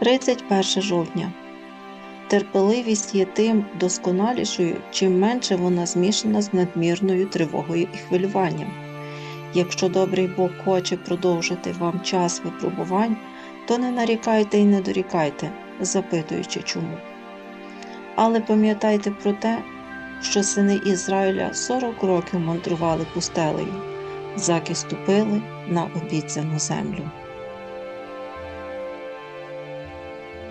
31 жовтня. Терпеливість є тим досконалішою, чим менше вона змішана з надмірною тривогою і хвилюванням. Якщо добрий Бог хоче продовжити вам час випробувань, то не нарікайте і не дорікайте, запитуючи чому. Але пам'ятайте про те, що сини Ізраїля 40 років мандрували пустелею, заки ступили на обіцяну землю.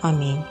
Амінь.